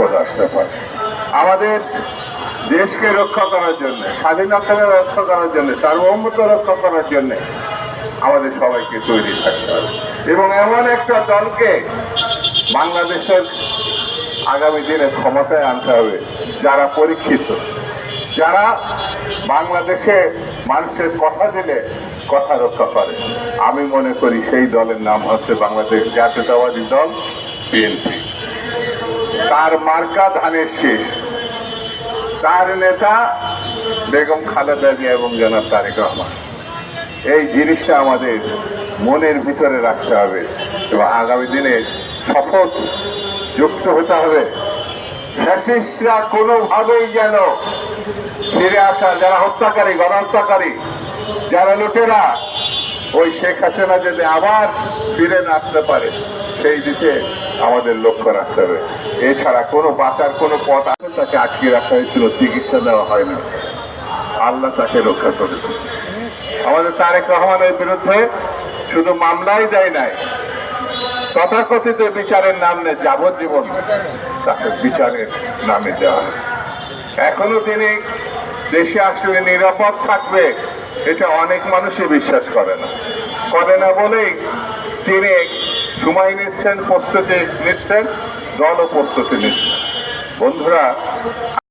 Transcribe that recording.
বিপদ আসতে পারে। আমাদের দেশকে রক্ষা করার জন্য, স্বাধীনতাকে রক্ষা করার জন্য, সার্বভৌমত্ব রক্ষা করার জন্য আমাদের সবাইকে তৈরি থাকতে হবে। এবং এমন একটা দলকে বাংলাদেশের আগামী দিনে ক্ষমতায় আনতে হবে, যারা পরীক্ষিত, যারা বাংলাদেশে মানুষের কথা দিলে কথা রক্ষা করে। আমি মনে করি সেই দলের নাম হচ্ছে বাংলাদেশ জাতীয়তাবাদী দল, বিএনপি। তার মার্কা ধানের শীষ। তার নেতা বেগম খালেদা জিয়া এবং জনাব তারেক রহমান। এই জিনিসটা আমাদের মনের ভিতরে রাখতে হবে এবং আগামী দিনে শপথ যুক্ত হতে হবে। ফ্যাসিস্টরা কোনোভাবেই যেন ফিরে আসা, যারা হত্যাকারী, গণহত্যাকারী, যারা লুটেরা, ওই শেখ হাসিনা যদি আবার ফিরে আসতে পারে, সেই দিকে আমাদের লক্ষ্য রাখতে হবে। এছাড়া কোনো বাঁচার কোনো পথ আছে তাকে আটকে রাখা হয়েছিল, চিকিৎসা দেওয়া হয় না আল্লাহ তাকে রক্ষা করেছে। আমাদের তারেক রহমানের বিরুদ্ধে শুধু মামলাই দেয় নাই, তথাকথিত বিচারের নাম নামে যাবজ্জীবন তাকে বিচারের নামে দেওয়া এখনও তিনি দেশে আসলে নিরাপদ থাকবে, এটা অনেক মানুষই বিশ্বাস করে না। করে না বলেই তিনি সময় নিচ্ছেন প্রস্তুতি নিচ্ছেন দলও প্রস্তুতি নিচ্ছেন। বন্ধুরা